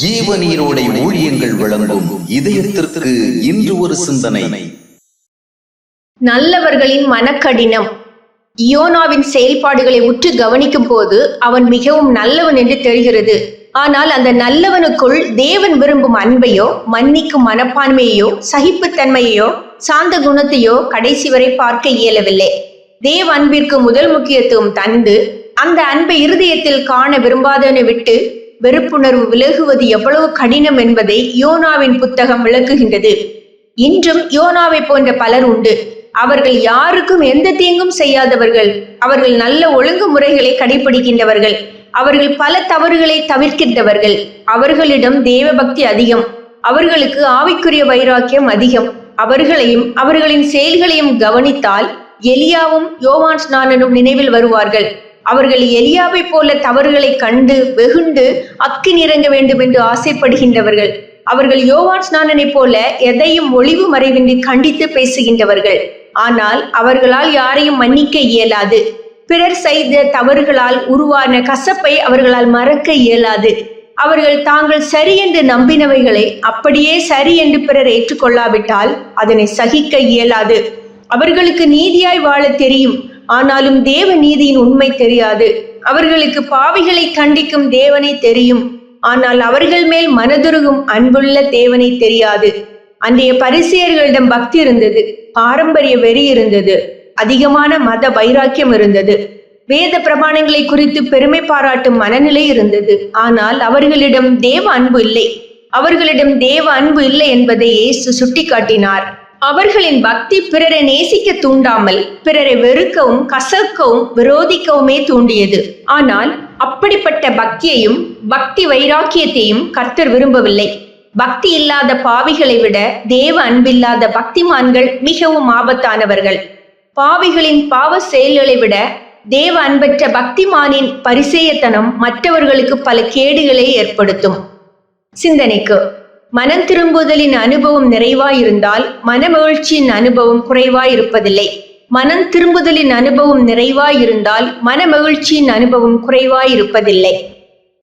ஜீவ நீரோடை ஊழியங்கள் வழங்கும் இதயத்திற்கு இன்று ஒரு சிந்தனை. நல்லவர்களின் மனக்கடினம். யோனாவின் செயல்பாடுகளை உற்று கவனிக்கும் போது அவன் மிகவும் நல்லவன் என்று தெரிகிறது. ஆனால் அந்த நல்லவனுக்குள் தேவன் விரும்பும் அன்பையோ மன்னிக்கும் மனப்பான்மையையோ சகிப்புத்தன்மையையோ சாந்த குணத்தையோ கடைசி வரை பார்க்க இயலவில்லை. தேவ அன்பிற்கு முதல் முக்கியத்துவம் தந்து அந்த அன்பை இருதயத்தில் காண விரும்பாதவனை விட்டு வெறுப்புணர்வு விலகுவது எவ்வளவு கடினம் என்பதை யோனாவின் புத்தகம் விளக்குகின்றது. இன்றும் யோனாவை போன்ற பலர் உண்டு. அவர்கள் யாருக்கும் எந்த தீங்கும் செய்யாதவர்கள். அவர்கள் நல்ல ஒழுங்குமுறைகளை கடைபிடிக்கின்றவர்கள். அவர்கள் பல தவறுகளை தவிர்க்கின்றவர்கள். அவர்களிடம் தேவ பக்தி அதிகம். அவர்களுக்கு ஆவிக்குரிய வைராக்கியம் அதிகம். அவர்களையும் அவர்களின் செயல்களையும் கவனித்தால் எலியாவும் யோவான் ஸ்நானனும் நினைவில் வருவார்கள். அவர்கள் எலியாவை போல தவறுகளை கண்டு வெகுண்டு அக்கி நிறங்க வேண்டும் என்று ஆசைப்படுகின்றவர்கள். அவர்கள் யோவான் ஸ்நானனைப் போல எதையும் ஒளிவு மறைவின்றி கண்டித்து பேசுகின்றவர்கள். ஆனால் அவர்களால் யாரையும் மன்னிக்க இயலாது. பிறர் செய்த தவறுகளால் உருவான கசப்பை அவர்களால் மறக்க இயலாது. அவர்கள் தாங்கள் சரி என்று நம்பினவைகளை அப்படியே சரி என்று பிறர் ஏற்றுக்கொள்ளாவிட்டால் அதனை சகிக்க இயலாது. அவர்களுக்கு நீதியாய் வாழ தெரியும். ஆனாலும் தேவ நீதியின் உண்மை தெரியாது. அவர்களுக்கு பாவிகளை கண்டிக்கும் தேவனை தெரியும். ஆனால் அவர்கள் மேல் மனதுருகும் அன்புள்ள தேவனை தெரியாது. அன்றைய பரிசியர்களிடம் பக்தி இருந்தது பாரம்பரிய வெறி இருந்தது அதிகமான மத வைராக்கியம் இருந்தது. வேத பிரமாணங்களை குறித்து பெருமை பாராட்டும் மனநிலை இருந்தது. ஆனால் அவர்களிடம் தேவ அன்பு இல்லை. அவர்களிடம் தேவ அன்பு இல்லை என்பதை இயேசு சுட்டிக்காட்டினார். அவர்களின் பக்தி பிறரை நேசிக்க தூண்டாமல் பிறரை வெறுக்கவும் கசக்கவும் விரோதிக்கவுமே தூண்டியது. ஆனால் அப்படிப்பட்ட பக்தியையும் பக்தி வைராக்கியத்தையும் கர்த்தர் விரும்பவில்லை. பக்தி இல்லாத பாவிகளை விட தேவ அன்பில்லாத பக்திமான்கள் மிகவும் ஆபத்தானவர்கள். பாவிகளின் பாவ செயல்களை விட தேவ அன்பற்ற பக்திமானின் பரிசேயத்தனம் மற்றவர்களுக்கு பல கேடுகளை ஏற்படுத்தும். சிந்தனைக்கு மனம் திரும்புதலின் அனுபவம் நிறைவாயிருந்தால் மனமகிழ்ச்சியின் அனுபவம் குறைவாயிருப்பதில்லை. மனம் திரும்புதலின் அனுபவம் நிறைவாயிருந்தால் மனமகிழ்ச்சியின் அனுபவம் குறைவாயிருப்பதில்லை.